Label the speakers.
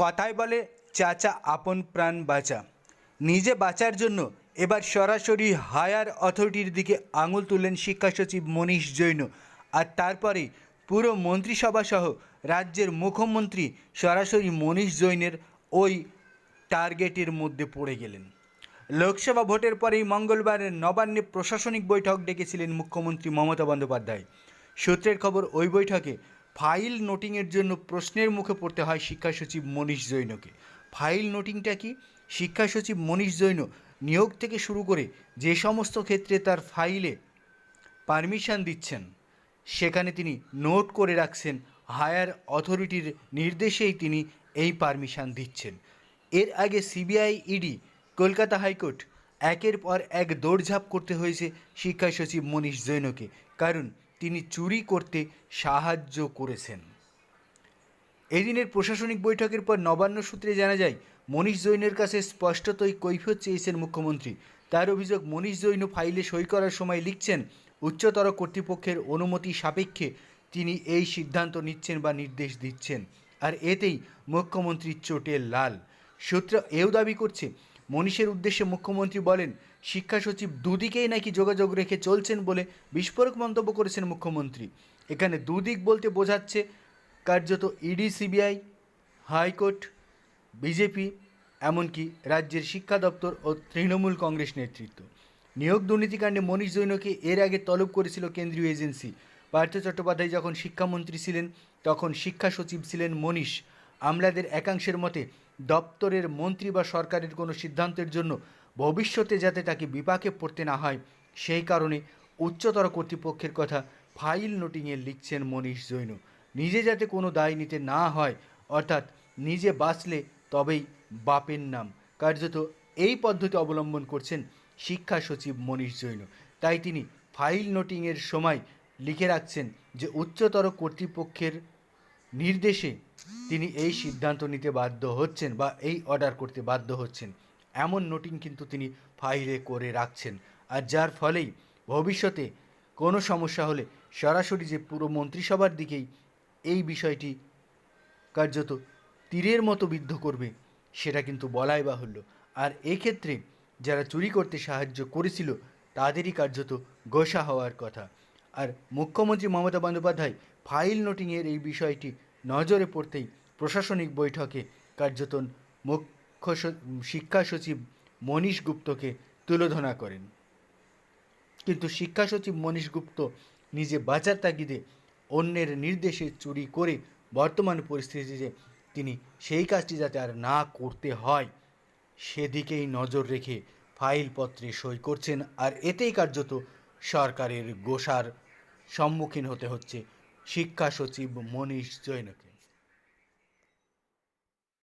Speaker 1: কথায় বলে, চাচা, আপন প্রাণ বাঁচা। নিজে বাঁচার জন্য এবার সরাসরি হায়ার অথরিটির দিকে আঙুল তুললেন শিক্ষা সচিব মনীষ জৈন। আর তারপরে পুরো মন্ত্রিসভা সহ রাজ্যের মুখ্যমন্ত্রী সরাসরি মনীষ জৈনের ওই টার্গেটের মধ্যে পড়ে গেলেন। লোকসভা ভোটের পরেই মঙ্গলবার নবান্নে প্রশাসনিক বৈঠক ডেকেছিলেন মুখ্যমন্ত্রী মমতা বন্দ্যোপাধ্যায়। সূত্রের খবর, ওই বৈঠকে ফাইল নোটিংয়ের জন্য প্রশ্নের মুখে পড়তে হয় শিক্ষা সচিব মনীষ জৈনকে। ফাইল নোটিংটা কি? শিক্ষা সচিব মনীষ জৈন নিয়োগ থেকে শুরু করে যে সমস্ত ক্ষেত্রে তার ফাইলে পারমিশন দিচ্ছেন, সেখানে তিনি নোট করে রাখছেন, হায়ার অথরিটির নির্দেশেই তিনি এই পারমিশন দিচ্ছেন। এর আগে সিবিআই, ইডি, কলকাতা হাইকোর্ট একের পর এক দৌড়ঝাঁপ করতে হয়েছে শিক্ষা সচিব মনীষ জৈনকে। কারণ তিনি চুরি করতে সাহায্য করেছেন। এদিনের প্রশাসনিক বৈঠকের পর নবান্ন সূত্রে জানা যায়, মনীষ জৈনের কাছে স্পষ্টতই কৈফিয়ত চেয়েছেন মুখ্যমন্ত্রী। তার অভিযোগ, মনীষ জৈন ফাইলে সই করার সময় লিখছেন, উচ্চতর কর্তৃপক্ষের অনুমতি সাপেক্ষে তিনি এই সিদ্ধান্ত নিচ্ছেন বা নির্দেশ দিচ্ছেন। আর এতেই মুখ্যমন্ত্রীর চোটে লাল। সূত্র এও দাবি করছে মনীষের উদ্দেশ্যে মুখ্যমন্ত্রী বলেন, শিক্ষা সচিব দুদিকেই নাকি যোগাযোগ রেখে চলছেন বলে বিস্ফোরক মন্তব্য করেছেন মুখ্যমন্ত্রী। এখানে দুদিক বলতে বোঝাচ্ছে কার্যত ইডি, সিবিআই, হাইকোর্ট, বিজেপি, এমনকি রাজ্যের শিক্ষা দপ্তর ও তৃণমূল কংগ্রেস নেতৃত্ব। নিয়োগ দুর্নীতিকাণ্ডে মনীষ জৈনকে এর আগে তলব করেছিল কেন্দ্রীয় এজেন্সি। পার্থ চট্টোপাধ্যায় যখন শিক্ষামন্ত্রী ছিলেন, তখন শিক্ষা সচিব ছিলেন মনীষ। আমলাদের একাংশের মতে দপ্তরের মন্ত্রী বা সরকারের কোনো সিদ্ধান্তের জন্য ভবিষ্যতে যাতে তাকে বিপাকে পড়তে না হয়, সেই কারণে উচ্চতর কর্তৃপক্ষের কথা ফাইল নোটিংয়ে লিখছেন মনীষ জৈন। নিজে যাতে কোনো দায় নিতে না হয়, অর্থাৎ নিজে বাঁচলে তবেই বাপের নাম। কার্যত এই পদ্ধতি অবলম্বন করছেন শিক্ষা সচিব মনীষ জৈন। তাই তিনি ফাইল নোটিংয়ের সময় লিখে রাখছেন যে উচ্চতর কর্তৃপক্ষের নির্দেশে তিনি এই সিদ্ধান্ত নিতে বাধ্য হচ্ছেন বা এই অর্ডার করতে বাধ্য হচ্ছেন। এমন নোটিং কিন্তু তিনি ফাইলে করে রাখছেন। আর যার ফলেই ভবিষ্যতে কোনো সমস্যা হলে সরাসরি যে পুরো মন্ত্রিসভার দিকেই এই বিষয়টি কার্যত তীরের মতো বিদ্ধ করবে, সেটা কিন্তু বলাই বাহুল্য। আর এক্ষেত্রে যারা চুরি করতে সাহায্য করেছিল, তাদেরই কার্যত গোসা হওয়ার কথা। আর মুখ্যমন্ত্রী মমতা বন্দ্যোপাধ্যায় ফাইল নোটিংয়ের এই বিষয়টি নজরে পড়তেই প্রশাসনিক বৈঠকে কার্যত মুখ্য শিক্ষা সচিব মনীশ গুপ্তকে তুলোধনা করেন। কিন্তু শিক্ষা সচিব মনীশ গুপ্ত নিজে বাঁচার তাগিদে অন্যের নির্দেশে চুরি করে বর্তমান পরিস্থিতিতে তিনি সেই কাজটি যাতে আর না করতে হয়, সেদিকেই নজর রেখে ফাইলপত্রে সই করছেন আর এতেই কার্যত সরকারের গোসার সম্মুখীন হতে হচ্ছে। শিক্ষা সচিব মনীষ জৈনকে।